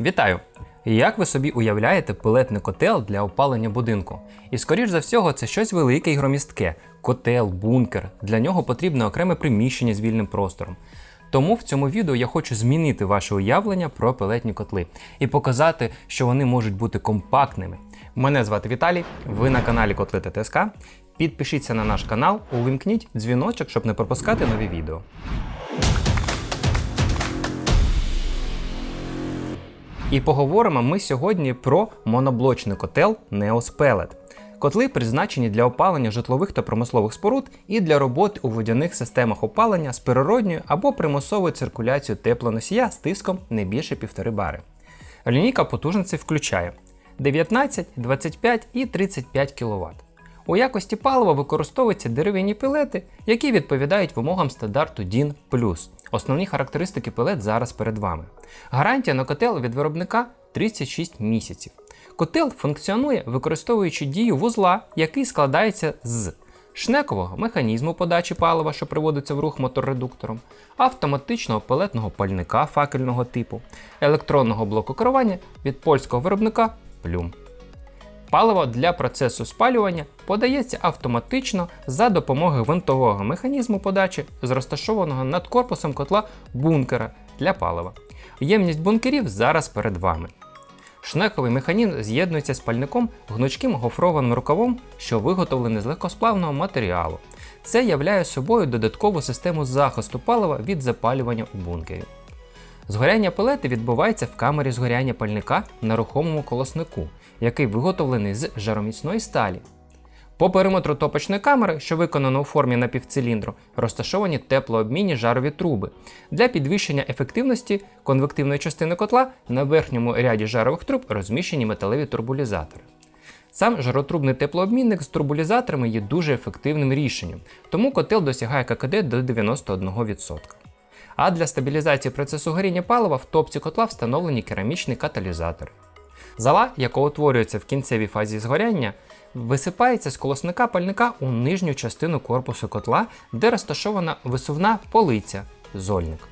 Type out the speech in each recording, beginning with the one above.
Вітаю! Як ви собі уявляєте пелетний котел для опалення будинку? І скоріш за всього, це щось велике і громістке. Котел, бункер. Для нього потрібне окреме приміщення з вільним простором. Тому в цьому відео я хочу змінити ваше уявлення про пелетні котли і показати, що вони можуть бути компактними. Мене звати Віталій, ви на каналі Котли ТТСК. Підпишіться на наш канал, увімкніть дзвіночок, щоб не пропускати нові відео. І поговоримо ми сьогодні про моноблочний котел Neos Pellet. Котли призначені для опалення житлових та промислових споруд і для роботи у водяних системах опалення з природньою або примусовою циркуляцією теплоносія з тиском не більше 1,5 бари. Лінійка потужностей включає 19, 25 і 35 кВт. У якості палива використовуються дерев'яні пелети, які відповідають вимогам стандарту DIN+. Основні характеристики пелет зараз перед вами. Гарантія на котел від виробника 36 місяців. Котел функціонує, використовуючи дію вузла, який складається з шнекового механізму подачі палива, що приводиться в рух моторредуктором, автоматичного пелетного пальника факельного типу, електронного блоку керування від польського виробника Plum. Паливо для процесу спалювання подається автоматично за допомогою винтового механізму подачі з розташованого над корпусом котла бункера для палива. Ємність бункерів зараз перед вами. Шнековий механізм з'єднується з пальником гнучким гофрованим рукавом, що виготовлений з легкосплавного матеріалу. Це являє собою додаткову систему захисту палива від запалювання у бункері. Згоряння пелети відбувається в камері згоряння пальника на рухомому колоснику, який виготовлений з жароміцної сталі. По периметру топочної камери, що виконано у формі напівциліндру, розташовані теплообмінні жарові труби. Для підвищення ефективності конвективної частини котла на верхньому ряді жарових труб розміщені металеві турбулізатори. Сам жаротрубний теплообмінник з турбулізаторами є дуже ефективним рішенням, тому котел досягає ККД до 91%. А для стабілізації процесу горіння палива в топці котла встановлені керамічні каталізатори. Зала, яка утворюється в кінцевій фазі згоряння, висипається з колосника пальника у нижню частину корпусу котла, де розташована висувна полиця зольник.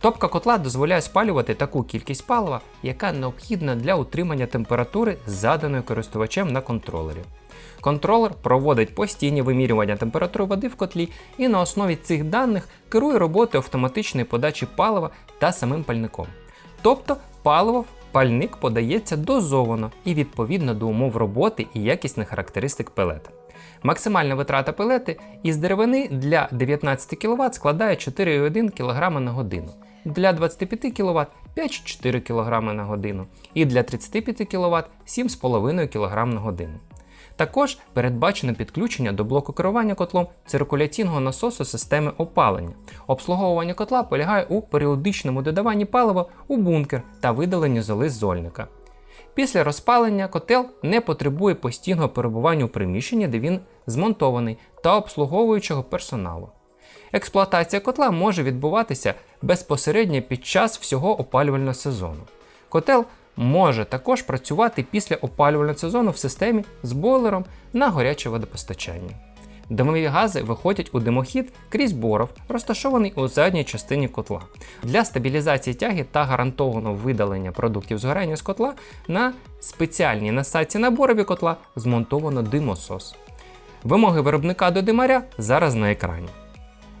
Топка котла дозволяє спалювати таку кількість палива, яка необхідна для утримання температури, заданої користувачем на контролері. Контролер проводить постійні вимірювання температури води в котлі і на основі цих даних керує роботою автоматичної подачі палива та самим пальником. Тобто паливо в пальник подається дозовано і відповідно до умов роботи і якісних характеристик пелета. Максимальна витрата пелети із деревини для 19 кВт складає 4,1 кг на годину, для 25 кВт 5,4 кг на годину і для 35 кВт 7,5 кг на годину. Також передбачено підключення до блоку керування котлом циркуляційного насосу системи опалення. Обслуговування котла полягає у періодичному додаванні палива у бункер та видаленні золи з зольника. Після розпалення котел не потребує постійного перебування у приміщенні, де він змонтований, та обслуговуючого персоналу. Експлуатація котла може відбуватися безпосередньо під час всього опалювального сезону. Котел може також працювати після опалювального сезону в системі з бойлером на гаряче водопостачання. Димові гази виходять у димохід крізь боров, розташований у задній частині котла. Для стабілізації тяги та гарантованого видалення продуктів згорання з котла на спеціальній насадці на борові котла змонтовано димосос. Вимоги виробника до димаря зараз на екрані.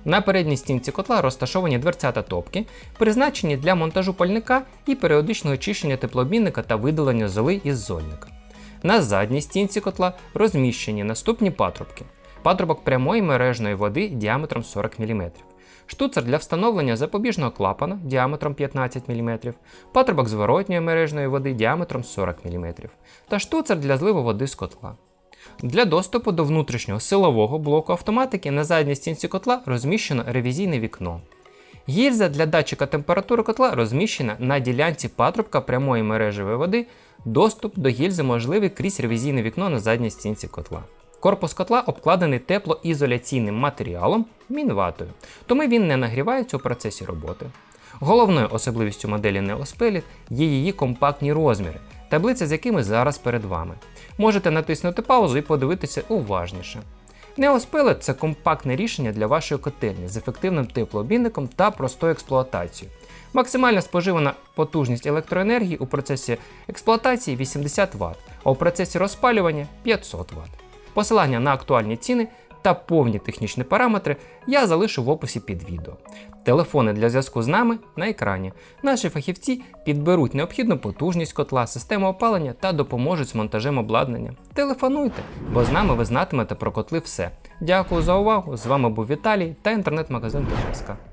На передній стінці котла розташовані дверцята топки, призначені для монтажу пальника і періодичного очищення теплообмінника та видалення золи із зольника. На задній стінці котла розміщені наступні патрубки. Патрубок прямої мережної води діаметром 40 мм, штуцер для встановлення запобіжного клапана діаметром 15 мм, патрубок зворотньої мережної води діаметром 40 мм та штуцер для зливу води з котла. Для доступу до внутрішнього силового блоку автоматики на задній стінці котла розміщено ревізійне вікно. Гільза для датчика температури котла розміщена на ділянці патрубка прямої мережевої води. Доступ до гільзи можливий крізь ревізійне вікно на задній стінці котла. Корпус котла обкладений теплоізоляційним матеріалом мінватою, тому він не нагрівається у процесі роботи. Головною особливістю моделі Neospellit є її компактні розміри, таблиця з якими зараз перед вами. Можете натиснути паузу і подивитися уважніше. Neospellet – це компактне рішення для вашої котельні з ефективним теплообмінником та простою експлуатацією. Максимальна споживана потужність електроенергії у процесі експлуатації 80 Вт, а у процесі розпалювання 500 Вт. Посилання на актуальні ціни та повні технічні параметри я залишу в описі під відео. Телефони для зв'язку з нами на екрані. Наші фахівці підберуть необхідну потужність котла, систему опалення та допоможуть з монтажем обладнання. Телефонуйте, бо з нами ви знатимете про котли все. Дякую за увагу! З вами був Віталій та інтернет-магазин ТЖСК.